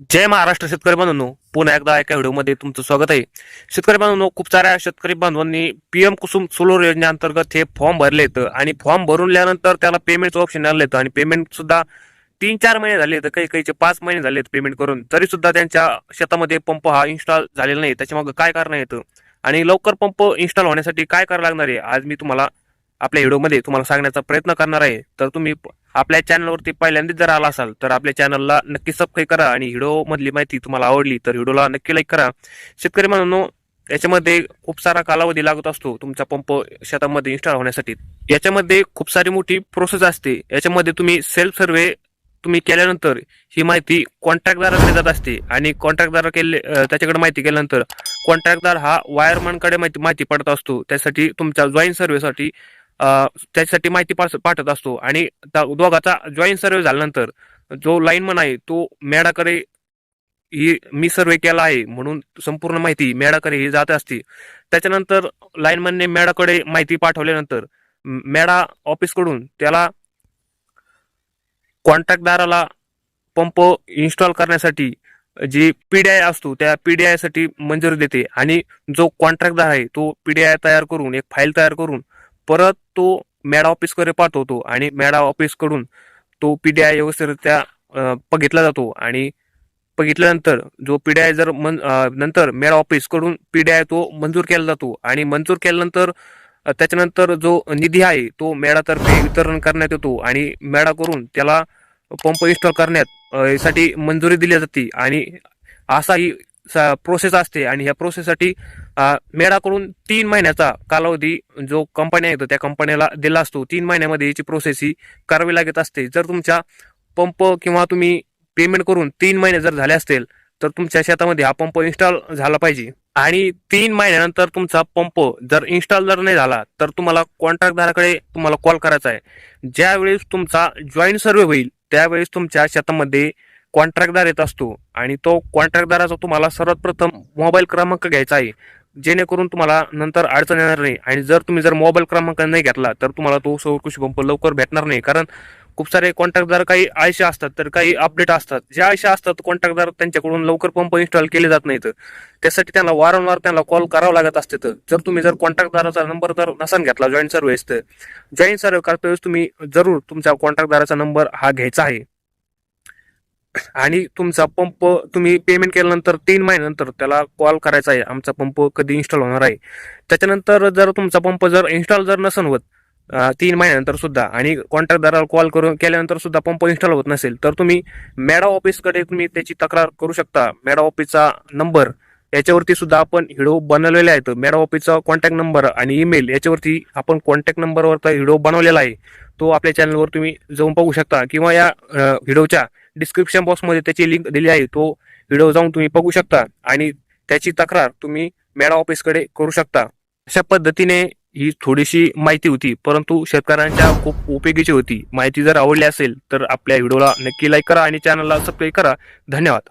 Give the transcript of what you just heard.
जय महाराष्ट्र शेतकरी बांधवांनो पुन्हा एकदा एका व्हिडिओमध्ये तुमचं स्वागत आहे. शेतकरी बांधवांनो खूप साऱ्या शेतकरी बांधवांनी पीएम कुसुम सोलर योजनेअंतर्गत हे फॉर्म भरले आहेत आणि फॉर्म भरूनल्यानंतर त्याला पेमेंटचं ऑप्शन आलं येतं आणि पेमेंट सुद्धा तीन चार महिने झाले तर काही काहीचे पाच महिने झाले पेमेंट करून. तरी सुद्धा त्यांच्या शेतामध्ये पंप हा इन्स्टॉल झालेला नाही. त्याच्यामागे काय कारण येतं आणि लवकर पंप इन्स्टॉल होण्यासाठी काय करावं लागणार आहे? आज मी तुम्हाला आपल्या व्हिडिओमध्ये तुम्हाला सांगण्याचा प्रयत्न करणार आहे. तर तुम्ही आपल्या चॅनलवरती पहिल्यांदाच जर आला असाल तर आपल्या चॅनलला नक्की सबस्क्राईब करा आणि व्हिडिओ मधली माहिती तुम्हाला आवडली तर व्हिडिओला नक्की लाईक करा. शेतकरी म्हणून याच्यामध्ये खूप सारा कालावधी लागत असतो तुमचा पंप शेतामध्ये इन्स्टॉल होण्यासाठी. याच्यामध्ये खूप सारी मोठी प्रोसेस असते. याच्यामध्ये तुम्ही सेल्फ सर्वे तुम्ही केल्यानंतर ही माहिती कॉन्ट्रॅक्टदाराकडे जात असते आणि कॉन्ट्रॅक्टदार केले त्याच्याकडे माहिती केल्यानंतर कॉन्ट्रॅक्टदार हा वायरमॅनकडे माहिती माहिती पडत असतो. त्यासाठी तुमच्या जॉईंट सर्व्हेसाठी त्याच्यासाठी माहिती पास- पाठवत असतो. आणि त्या दोघाचा जॉईंट सर्वे झाल्यानंतर जो लाईनमन आहे तो मॅडाकडे ही मी सर्वे केला आहे म्हणून संपूर्ण माहिती मॅडाकडे ही जात असते. त्याच्यानंतर लाईनमनने मॅडाकडे माहिती पाठवल्यानंतर मेडा मॅडा ऑफिसकडून त्याला कॉन्ट्रॅक्टदाराला पंप इन्स्टॉल करण्यासाठी जी पी डी आय असतो त्या पी डी आयसाठी मंजुरी देते. आणि जो कॉन्ट्रॅक्टदार आहे तो पीडीआय तयार करून एक फाईल तयार करून परत तो मॅड ऑफिसकडे पाठवतो आणि मॅड ऑफिसकडून तो पीडीआय व्यवस्थितरित्या बघितला जातो आणि बघितल्यानंतर जो पीडीआय जर मन नंतर मॅडा ऑफिसकडून पीडीआय तो मंजूर केला जातो आणि मंजूर केल्यानंतर त्याच्यानंतर जो निधी आहे तो मेळातर्फे वितरण करण्यात येतो आणि मेळा करून त्याला पंप इन्स्टॉल करण्यात यासाठी साठी मंजुरी दिली जाते आणि असा ही प्रोसेस असते आणि ह्या प्रोसेससाठी मेळाकडून तीन महिन्याचा कालावधी जो कंपनी आहे त्या कंपनीला दिला असतो. तीन महिन्यामध्ये याची प्रोसेस ही करावी लागत असते. जर तुमच्या पंप किंवा तुम्ही पेमेंट करून तीन महिने जर झाले असतील तर तुमच्या शेतामध्ये हा पंप इन्स्टॉल झाला पाहिजे. आणि तीन महिन्यानंतर तुमचा पंप जर इन्स्टॉल जर नाही झाला तर तुम्हाला कॉन्ट्रॅक्टदाराकडे तुम्हाला कॉल करायचा आहे. ज्यावेळेस तुमचा जॉईंट सर्वे होईल त्यावेळेस तुमच्या शेतामध्ये कॉन्ट्रॅक्टदार येत असतो. आणि तो कॉन्ट्रॅक्टदाराचा तुम्हाला सर्वात प्रथम मोबाईल क्रमांक घ्यायचा आहे. जेणेकरून तुम्हाला नंतर अडचण येणार नाही. आणि जर तुम्ही जर मोबाईल क्रमांक नाही घेतला तर तुम्हाला तो सौर कृषी पंप लवकर भेटणार नाही. कारण खूप सारे कॉन्ट्रॅक्टदार काही आयशा असतात तर काही अपडेट असतात. ज्या आयशा असतात कॉन्ट्रॅक्टदार त्यांच्याकडून लवकर पंप इन्स्टॉल केले जात नाहीत. त्यासाठी त्यांना वारंवार त्यांना कॉल करावं लागत असते. तर जर तुम्ही जर कॉन्ट्रॅक्टदाराचा नंबर जर नसन घेतला जॉईंट सर्व्हिस तर जॉईंट सर्व्हे करता वेळेस तुम्ही जरूर तुमच्या कॉन्ट्रॅक्टदाराचा नंबर हा घ्यायचा आहे. आणि तुमचा पंप तुम्ही पेमेंट केल्यानंतर तीन महिन्यानंतर त्याला कॉल करायचा आहे. आमचा पंप कधी इन्स्टॉल होणार आहे. त्याच्यानंतर जर तुमचा पंप जर इन्स्टॉल जर नसन होत तीन महिन्यानंतर सुद्धा आणि कॉन्ट्रॅक्टदाराला कॉल करून केल्यानंतर सुद्धा पंप इन्स्टॉल होत नसेल तर तुम्ही मॅडा ऑफिसकडे तुम्ही त्याची तक्रार करू शकता. मॅडा ऑफिसचा नंबर याच्यावरती सुद्धा आपण हिडो बनवलेले आहेत मॅडा ऑफिसचा कॉन्टॅक्ट नंबर आणि ईमेल याच्यावरती आपण कॉन्टॅक्ट नंबरवरचा हिडो बनवलेला आहे. तो आपल्या चॅनलवर तुम्ही जाऊन पाहू शकता किंवा या अं, व्हिडिओच्या डिस्क्रिप्शन बॉक्समध्ये त्याची लिंक दिली आहे. तो व्हिडिओ जाऊन तुम्ही बघू शकता आणि त्याची तक्रार तुम्ही मेळा ऑफिसकडे करू शकता. अशा पद्धतीने ही थोडीशी माहिती होती परंतु शेतकऱ्यांच्या खूप उपयोगीची होती. माहिती जर आवडली असेल तर आपल्या व्हिडिओला नक्की लाईक करा आणि चॅनलला सबस्क्राईब करा. धन्यवाद.